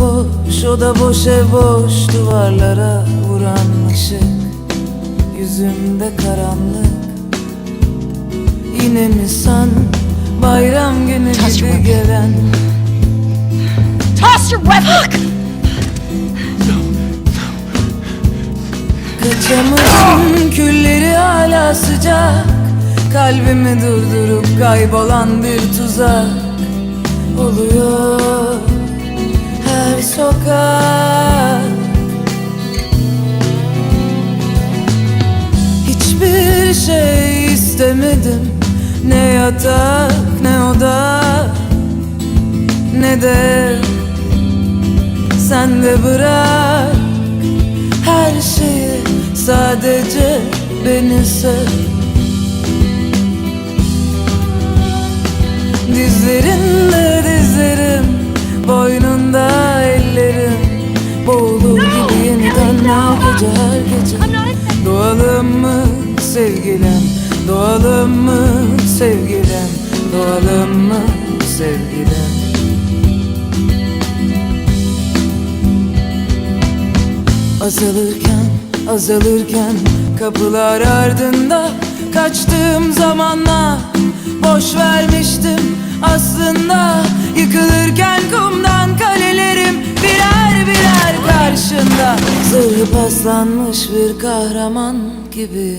boş o da boş ev boş. Duvarlara vuran ışık Yüzümde karanlık. Yine mi san bayram günü gibi gelen? Toss your weapon! Kaçamadım külleri hala sıcak. Kalbimi durdurup kaybolan bir tuzak Oluyor sokak Hiçbir şey istemedim. Ne yatak ne oda Ne de sen de bırak. Her şeyi sadece beni sev. Dizlerinde her gece her gece. Doğalım mı sevgilim? Doğalım mı sevgilim? Doğalım mı sevgilim? Azalırken, azalırken kapılar ardında Kaçtığım zamanla boş vermiştim aslında. Yıkılırken kumdan birer karşında Zırhı paslanmış bir kahraman gibi